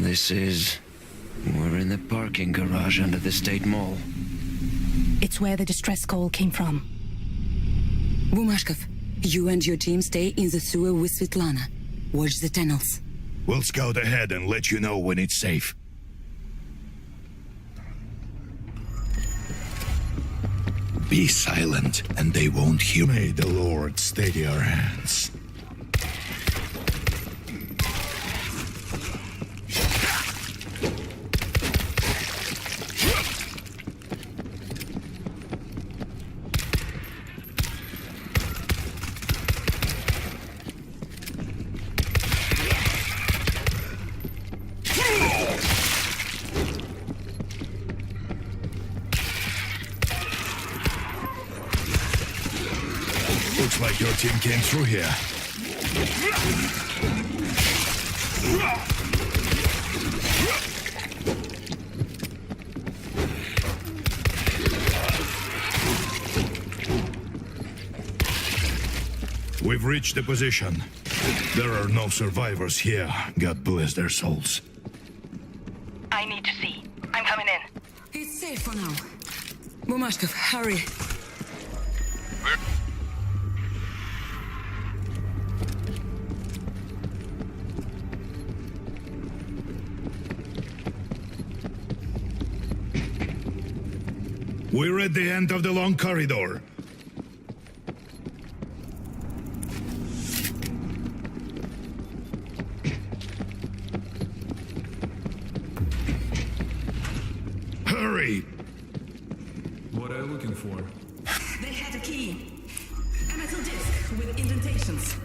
This is. We're in the parking garage under the State Mall. It's where the distress call came from. Bumashkov, you and your team stay in the sewer with Svetlana. Watch the tunnels. We'll scout ahead and let you know when it's safe. Be silent, and they won't hear. May the Lord steady your hands. Your team came through here. We've reached the position. There are no survivors here. God bless their souls. I need to see. I'm coming in. It's safe for now. Bumashkov, hurry. We're at the end of the long corridor. Hurry! What are you looking for? They had a key. A metal disc with indentations.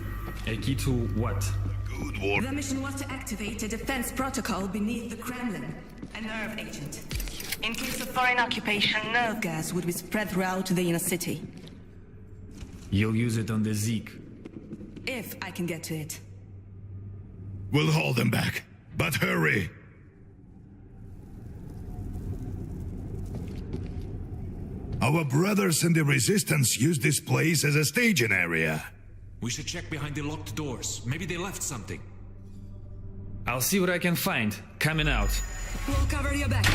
A key to what? Good work. The mission was to activate a defense protocol beneath the Kremlin. A nerve agent. In case of foreign occupation, nerve gas would be spread throughout the inner city. You'll use it on the Zeke. If I can get to it. We'll hold them back, but hurry! Our brothers in the Resistance use this place as a staging area. We should check behind the locked doors. Maybe they left something. I'll see what I can find. Coming out. We'll cover your back.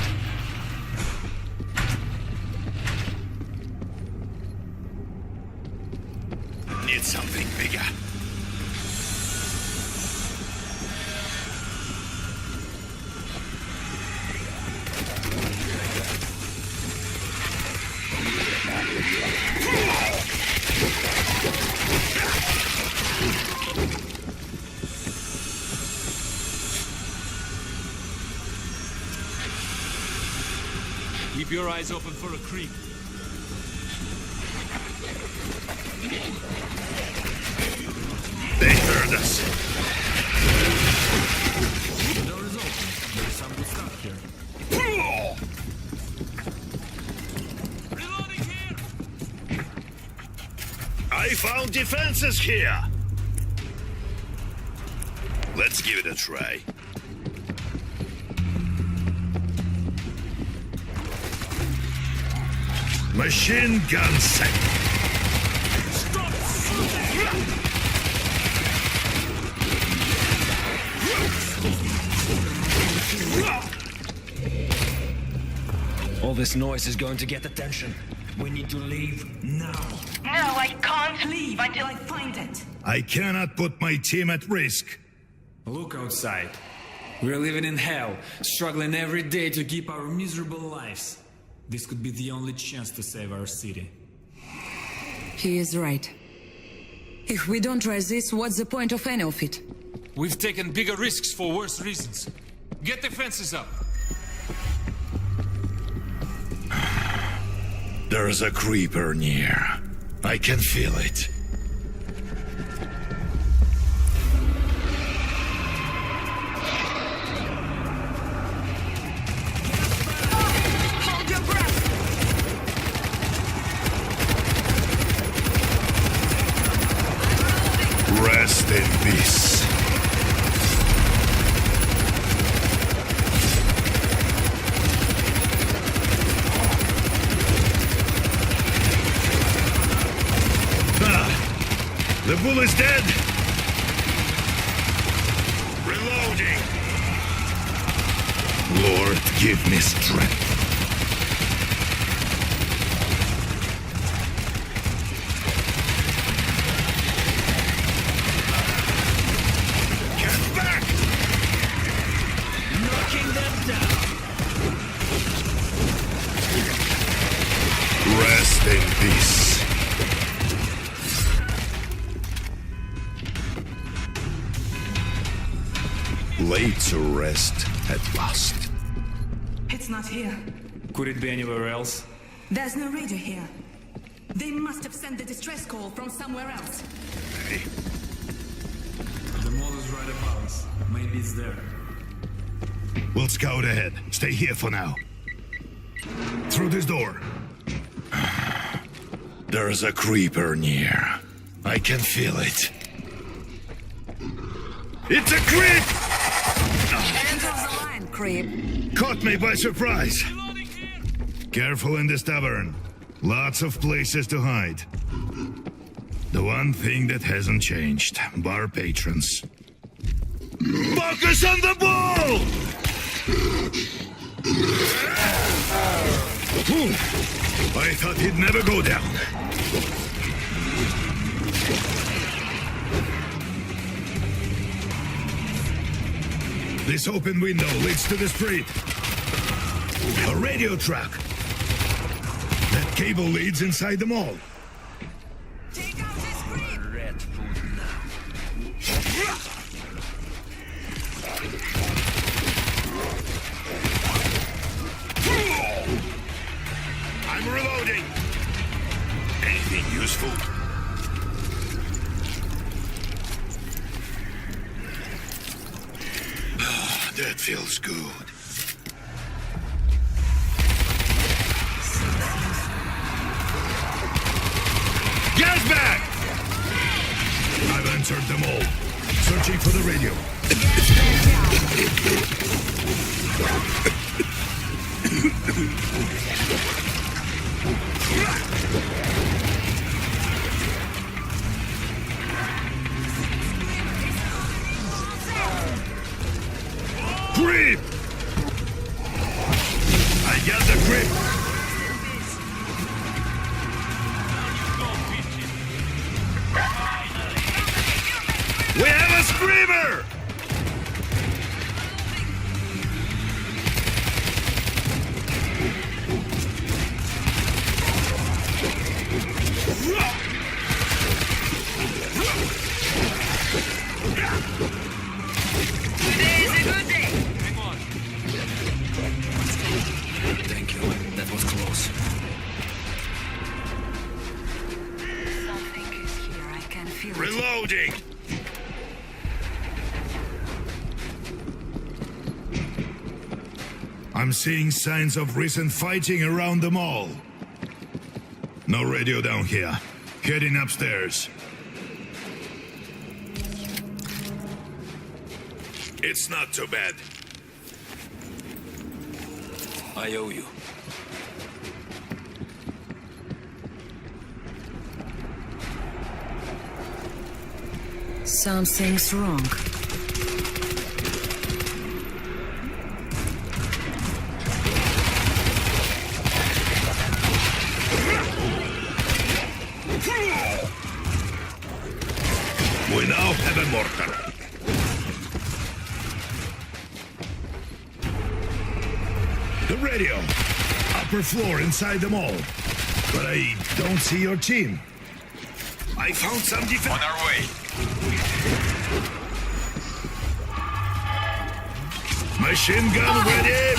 Keep your eyes open for a creep. Found defenses here. Let's give it a try. Machine gun set. Stop! All this noise is going to get attention. We need to leave now. No, I can't leave until I find it. I cannot put my team at risk. Look outside. We're living in hell, struggling every day to keep our miserable lives. This could be the only chance to save our city. He is right. If we don't resist, what's the point of any of it? We've taken bigger risks for worse reasons. Get the fences up. There's a creeper near. I can feel it. Rest in peace. Bull is dead. Could it be anywhere else? There's no radio here. They must have sent the distress call from somewhere else. The mall is right above us. Maybe it's there. We'll scout ahead. Stay here for now. Through this door. There's a creeper near. I can feel it. It's a creep! End of the line, creep. Caught me by surprise. Careful in this tavern. Lots of places to hide. The one thing that hasn't changed bar patrons. Focus on the ball! I thought he'd never go down. This open window leads to the street. A radio track. That cable leads inside the mall. Take out this creep! Red food now. I'm reloading. Anything useful? Ah, that feels good. Searching for the radio. Grip! Thank you. That was close. Something is here. I can feel it. Reloading! I'm seeing signs of recent fighting around the mall. No radio down here. Heading upstairs. It's not too bad. I owe you. Something's wrong. Upper floor inside the mall. But I don't see your team. I found some defense. On our way. Machine gun ready.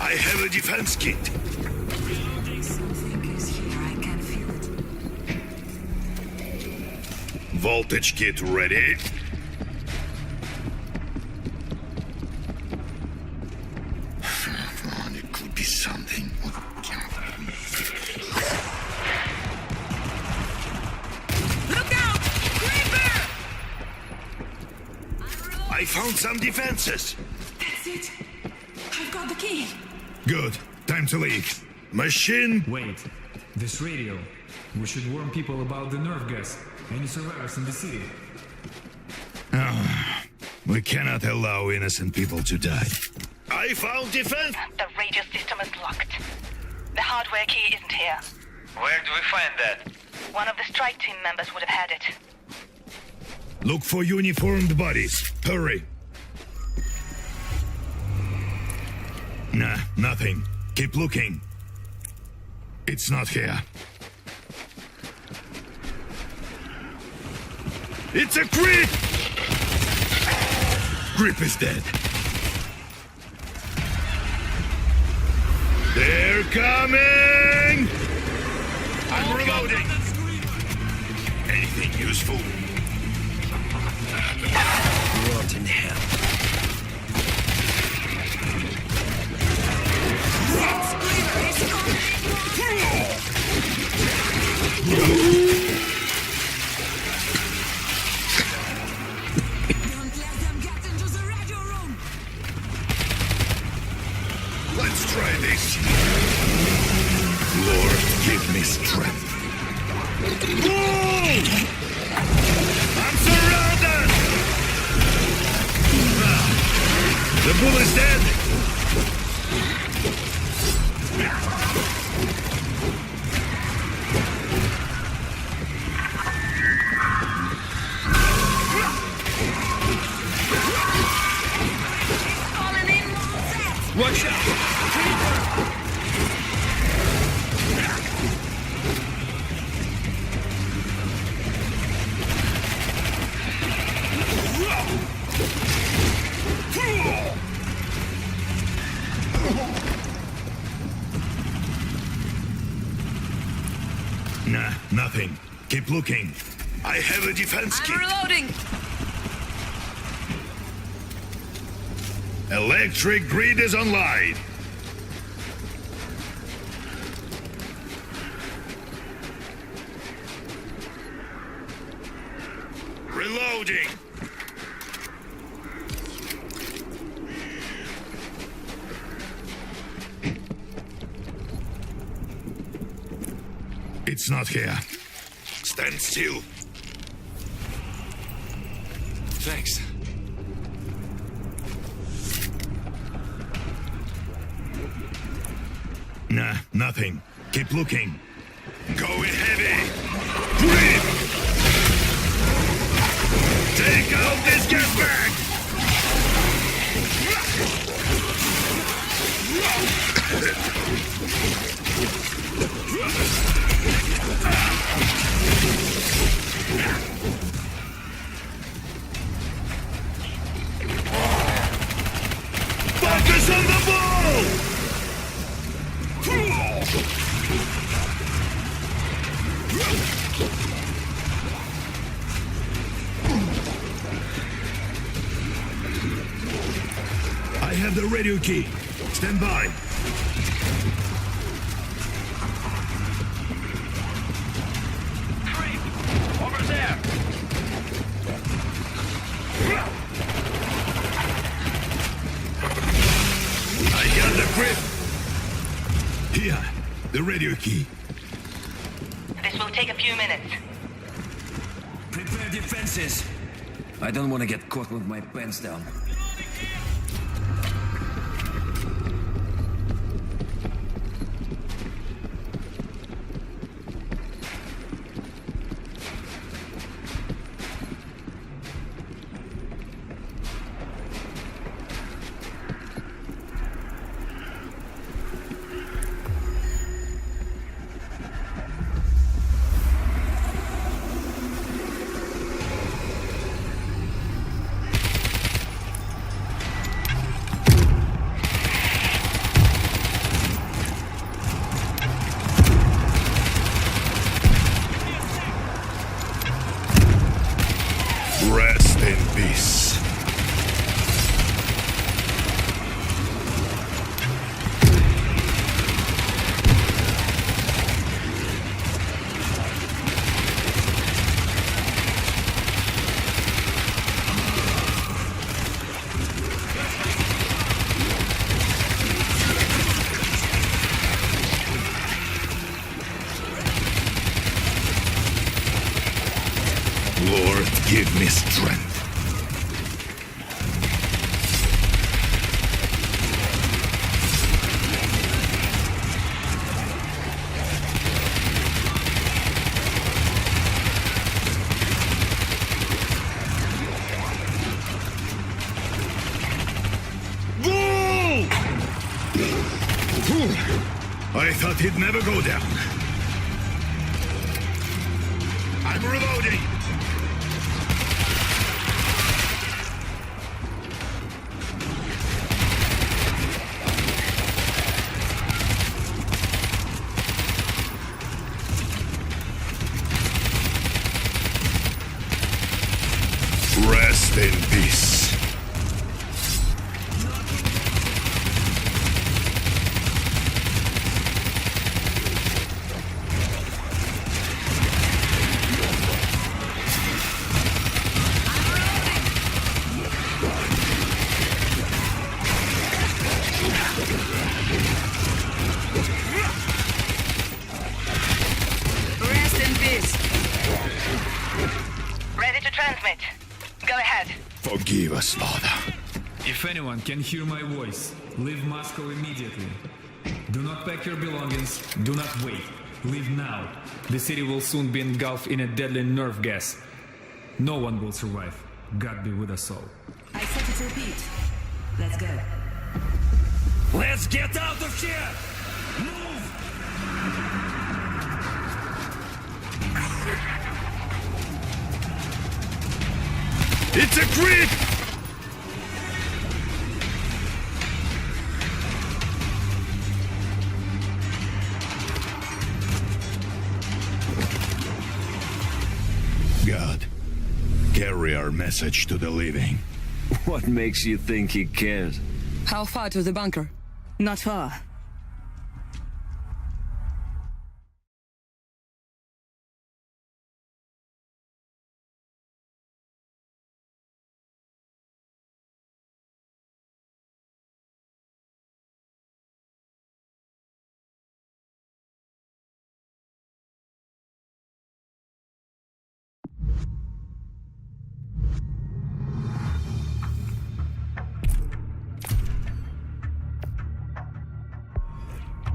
I have a defense kit. Something is here. I can feel it. Voltage kit ready. I found some defenses. That's it. I've got the key. Good. Time to leave. Machine. Wait, this radio. We should warn people about the nerve gas. Any survivors in the city? Ah, we cannot allow innocent people to die. I found defense. The radio system is locked. The hardware key isn't here. Where do we find that? One of the strike team members would have had it. Look for uniformed bodies. Hurry. Nah, nothing. Keep looking. It's not here. It's a creep! Grip is dead. They're coming! I'm reloading. Anything useful? Rot Nah, nothing. Keep looking. I have a defense kit. reloading! Electric grid is online. Reloading. It's not here. Stand still. Thanks. Nah, nothing. Keep looking. Going heavy. Grip! Take out this gas bag! Focus on the ball! I have the radio key. Stand by. The radio key. This will take a few minutes. Prepare defenses. I don't want to get caught with my pants down. Strength. I thought he'd never go down. I'm reloading. Anyone can hear my voice, leave Moscow immediately. Do not pack your belongings. Do not wait. Leave now. The city will soon be engulfed in a deadly nerve gas. No one will survive. God be with us all. I set it to repeat. Let's go. Let's get out of here! Move! It's a creep! Our message to the living. What makes you think he cares? How far to the bunker? Not far.